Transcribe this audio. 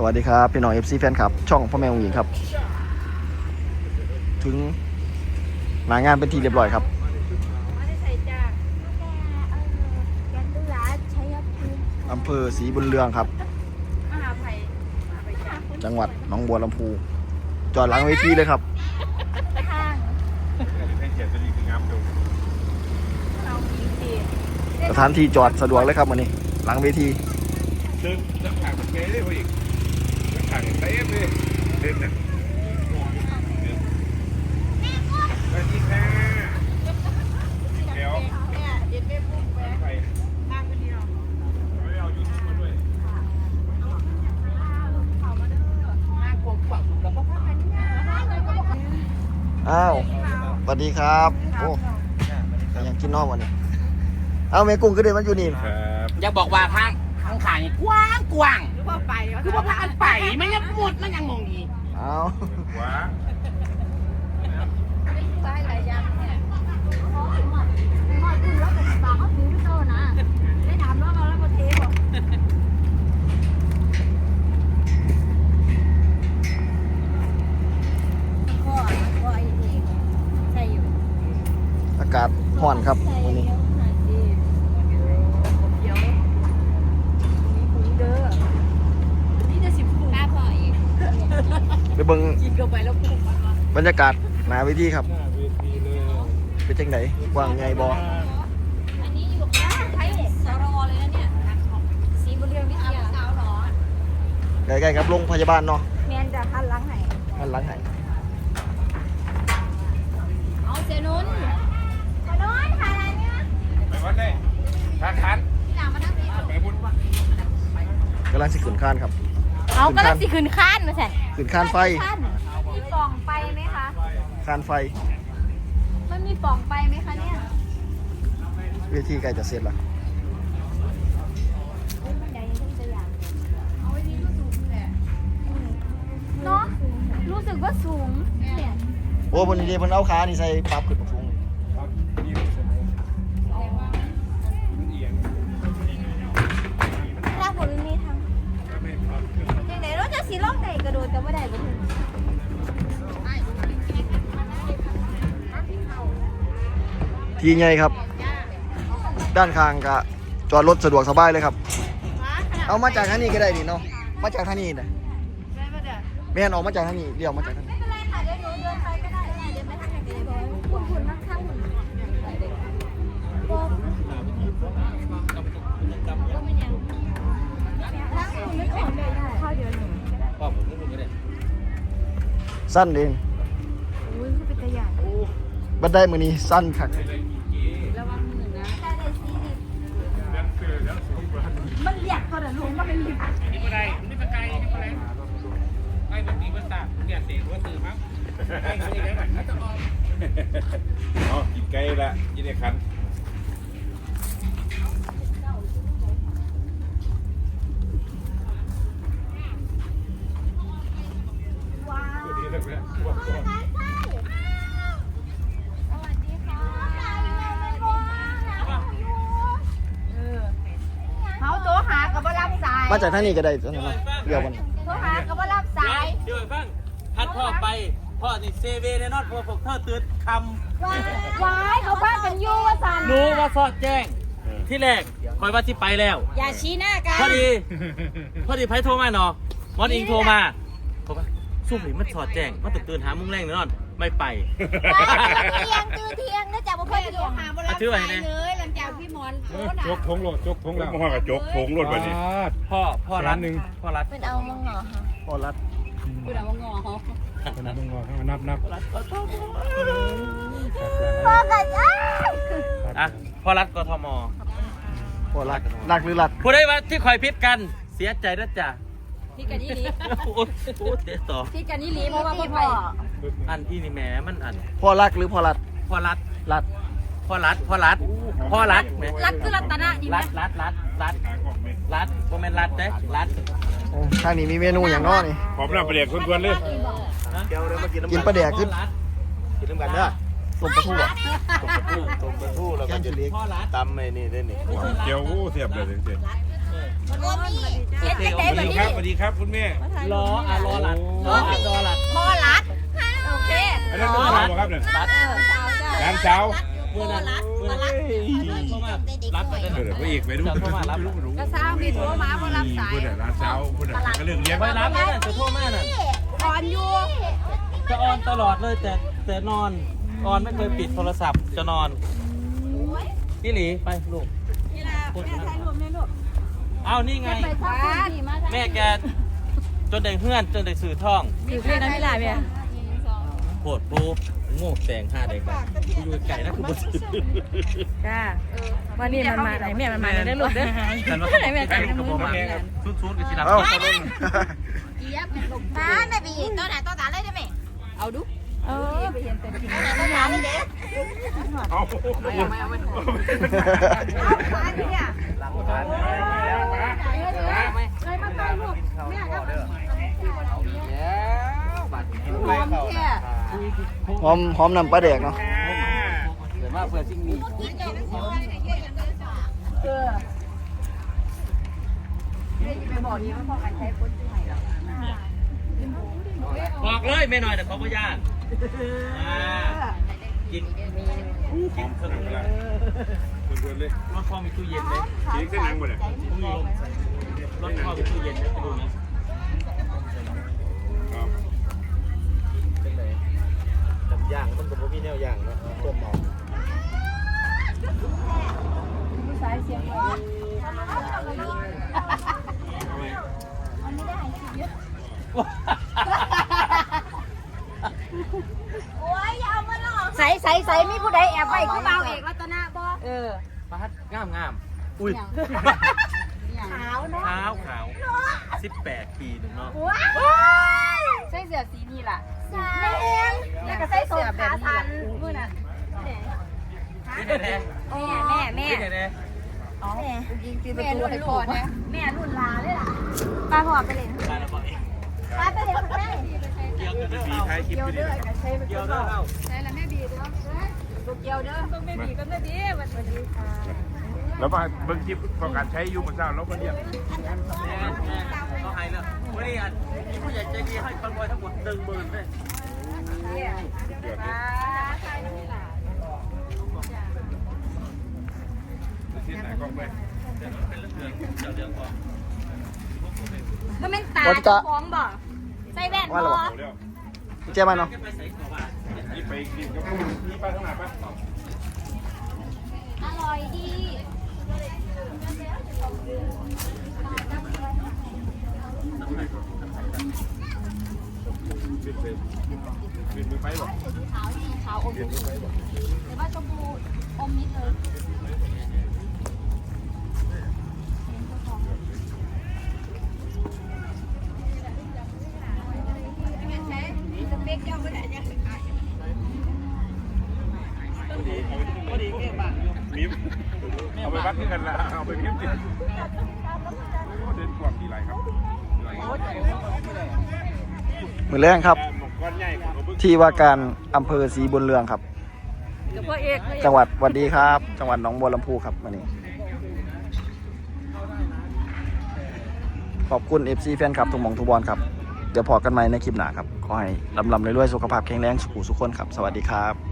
สวัสดีครับ พี่น้อง FC แฟนคลับ ช่องพ่อแม่องหญิงครับ ถึงหนางานเป็นทีเรียบร้อยครับ อำเภอศรีบุญเรืองครับ จังหวัดหนองบัวลำพู จอดหลังเวทีเลยครับข้างให้เขียนตัวนี้คืองามดูเรามีเสีสถานที่จอดสะดวกเลยครับวันนี้ หลังเวที เดินนักข่างมันเก๋เลยพ่ออีกางเต็มเลยเดินนะสวัสดีค่ะเดี๋ยวแม่เด็ดแม่ปุ๊บแม่ไปข้างคนเดียวไม่เอายูทูบมาด้วยเขามาเด้อมากวงกวักกับพ่อพันธุ์เนี่ยอ้าวสวัสดีครับ โอ้แต่ยังกินนอกวันนี้ เอาเมกุ้งก็เดินมันอยู่นี่ ครับ อยากบอกว่าทางทางขางนี่กว้างกว้าง หรือว่าไปคือว่าพากันไปมันยังมุดมันยังมองอีกเอาว้าไปหลายอย่างเนี่ยหอดหอดหอดดูแล้วเป็นปากเขาถือทุกโตนะได้ถามว่ามาแล้วมาเทบอกก็ก็ไอ้นี่ใช่อยู่อากาศห่อนครับวันนี้ เดี๋ยวมีคุยเด้อนี่จะสิบคุกหน้าพออีก ไปเบิ่งกินเข้าไปแล้วคุกมันมาบรรยากาศหนาเวทีครับ หน้าเวทีเลยเป็นจังไหนกว้างไงบออันนี้อยู่ข้างไทยสรอเลยนะเนี่ยสีบนเรืองวิทยาสาวหรอใกล้ๆกับโรงพยาบาลเนาะแมนจะหันหลังไหนอันหลังไหนเอาเสียนุนขอโทษถ่ายอะไรเนี่ยไปวัดเลยทางคันที่หลังมานั่งนี่ไปบุญ กำลังสิขึ้นข้านครับ เอาก็แล้วสิคืนข้านมาใส่ขึ้นข้านไฟมีปล่องไปไหมคะข้านไฟ มันมีปล่องไปไหมคะเนี่ยเวทีใกล้จะเสร็จแล้วเนาะรู้สึกว่าสูงเนี่ยโอ้บนนี้เดเพิ่นเอาขานี่ใส่ปรับขึ้นมา ล่องไหนกระโดดแต่ไม่ได้ก็ถึงทีใหญ่ครับ ด้านข้างก็จอดรถสะดวกสบายเลยครับ เอามาจากทางนี้ก็ได้นี่เนาะมาจากทางนี้นะแม่นออกมาจากทางนี้เดี๋ยวมาจากทางนี้ไม่เป็นไรค่ะเดี๋ยวหนูเดินไปก็ได้เดินไปทางไหนก็ได้คุณคุณนั่งข้างคุณบอกก็ไม่ยังนั่งคุณไม่ขอเลยได้ข้าเดียวหนู พ่อผมก็รู้ก็ได้สั้นเองอุ้ยคือเป็นตัวอย่างบันไดมือนี้สั้นครับระวังมือนะได้เลยสิมันเรียกเขาแต่ลุงก็เป็นลิฟต์นี่ก็ได้นี่เป็นไกลนี่ก็ได้ไอ้แบบนี้ก็ตาเดี๋ยวเตะหัวตื่นมั้งไอ้คนนี้ได้ไหมอ๋อกินไก่ละกินไอ้คัน ว้าว ดีเลยเนี่ย สวัสดีค่ะเขาโทรหากับว่ารับสาย มาจากทางนี้ก็ได้ตรงนั้นเนาะเดี๋ยวมันโทรหากับว่ารับสายเดี๋ยวฟังพัดพ่อไปพ่อนี่เซเว่นแน่นอนพอพวกเธอตื่นคว้ายว้ายเขาพากันอยู่ว่าสันำรู้ว่าสอดแจ้ง ที่แรกคอยว่าที่ไปแล้ว อย่าชี้หน้ากันพอดีพอดีไพ่โทรมาเนาะมอนอิงโทรมาเขาว่าสู้ผีมันสอดแจ้งมันตื่นตื่นหามุ้งแรงแน่นอนไม่ไปเทียงจือเทียงนะจ๊ะบ่เคยโทรหาบ่รับเอาชื่อไว้นะเลยหลัง จากพี่หมอนโทรจกทงโหลดจกทงแล้วมากับจกทงโหลดแบบนี้พ่อพ่อรัดหนึ่งพ่อรัดเป็นเอามังเหรอคะพอรัดเป็นเอามังเหรอฮะนับงอนับนับพ่อกันอ้าวอะพ่อรัดกทมพอรัดรักหรือรัดผู้ได้ว่าที่คอยพิษกันเสียใจนะจ๊ะพี่กันนี่ลีโอ้โหเตะต่อพี่กันนี่ลีเพราะว่าพี่พ่ออันอีนี่แหม่มันอันพอรักหรือพอรัดพ่อรัดรัดพ่อรัดพ่อรัด พ่อรัดแหมรักคือรัตนะดีไหมรัดรัดรัดรัดรัดโมเมนรัดเด้รัดโอ้ทางนี้มีเมนูอย่างน้อนี่ขอบน้ำประเดี๋ยวควรๆเลยเดี๋ยวเดี๋ยวมากินน้ำกินปลาแดกขึ้นกินน้ำกันเด้อต้มปลาทูอะตบกระทู้ต้มกระทู้แล้วก็จะเลี้ยงพ่อรัดตำไอ้นี่ได้นี่เกี๊ยวอู้เสียบเลยจริงโอ้มีเขียนจังไดวัสดีครับสวัสดีครับคุณแม่รออะรอหลัดรอหลัดรอหลัดพอรัดโอเคอันนั้นน้องสาวครับเนี่ยรัดเออสาวจ้ะร้านสาว เมื่อนั้นเมื่อนั้นเข้ามารัดไปได้เดี๋ยวพระเอกไปดูจะเข้ามารับรู้รู้ก็สาวมีโทรมาบ่รับสายคุณร้านสาวคุณก็เรื่องเลี้ยงไปรับนี่น่ะจะโทรมาน่ะอ่อนอยู่จะออนตลอดเลยแต่แต่นอนออนไม่เคยปิดโทรศัพท์จะนอนพี่หลีไปลูกนี่ล่ะแม่ถ่ายรูปแม่ลูกเอานี่ไงไปทักคนที่มาแม่แกจนได้เฮือนจนได้สื่อท่องอยู่ที่นั้นไม่ได้แม่โห ดโบโง่แสงห้าเด็กแบบกูอยู่ไก่นะคือบ่ซื้อจ้าวันนี้มันมาไหนแม่มันมาได้ลูกเด้อแต่ว่าไหนแม่ไก่จ่ายกระน้ำบมืออมามาชุดๆกับชิลับเอ้าเจี๊ยบเป็นลูกตาแม่ไปอีกตัวไหนตัวตาเลยได้ไหมเอาดูเออไปเห็นแต่กินตัวตาเลยเด้เอาเอาไปเนี่ยหลังร้านเลยมาไปลูกแม่ก็ หอมแค่หอมหอมนำปลาแดกเนาะเดี๋ยวมาเพื่อสิ่งนี้เออไปบอกนี้ว่าพ่อกันใช้คนที่ไหนหรอบอกเลยไม่น้อยแต่เขาพยานอ่ากินกินเครื่องเลยเพื่อนๆเลยรถพ่อมีตู้เย็นเลยกินขึ้นนังหมดเลยมีลมรถพ่อมีตู้เย็นนะไปดูนะ ครับ เป็นไรจำ ย่างมันก็บ่มีแนวย่างนะต้มหมอผู้ชายเสียงเลยโอ้ยอย่าเอามาหลอกใส่ใส่ใส่มีผู้ใดแอบไปคือเบาเอกรัตนะบ่เออปาดงามงามอุ้ยขาวเนาะขาวขาวสิบแปดปีหนึ่งเนาะ ว้ายใส่เสื้อสีนี่ล่ะใส่ แล้วก็ใส่เสื้อแบบนี้ล่ะมื้อนั้นแน่แน่แม่แม่แม่นี่แม่แม่รุ่นลูกนะแม่รุ่นลาเลยล่ะป้าพอไปเลยมาแล้วบอกเองป้าไปเลยแม่เกี่ยวเด้อปีเอาท้ายคลิปไปดีนเกี่ยวเด้อใช่แล้วแม่บีเด้อเกี่ยวเด้อต้องแม่บีก็แม่บีวันนี้ค่ะแล้วมาเบิ่งคลิปของการใช้ยูมันเจ้าแล้วก็เรียก คอนวอยทั้งหมดหนึ่งหมื่นเลยที่ไหนก็ไปเป็นเรื่องเรื่องเดี๋ยวเรื่องพอก็เป็นตาฟ้องบ่ใส่แว่นบ่เอาแล้วเจ๊มาเนาะนี่ไปกินกับนี่ไปข้างหน้าไปอร่อยดี บินไปบินไปไปบอขาวดีขาวอมชมพูแต่ว่าชมพูอมนิดเลยสเปเจ้าไม่ได้ยังพอดีเก่งบ้างอยู่มิมเอาไปวัดที่กันละเอาไปพิมพ์ดิเดินกว่ากี่ไรครับมือแรงครับก้อ นใหญ่ของบึ้งที่ว่าการอำเภอศรีบุญเรืองครับ กับพ่อเอกจังหวัดหวัดดีครับ จังหวัดหนองบัวลำพูครับวันนี้ ขอบคุณ FC แฟนคลับทุกหมองทุกบอลครับ เดี๋ยวพอกันใหม่ในคลิปหน้าครับ ขอให้ลำลำเรื่อยๆสุขภาพแข็งแรงสุขุสุขคนครับ สวัสดีครับ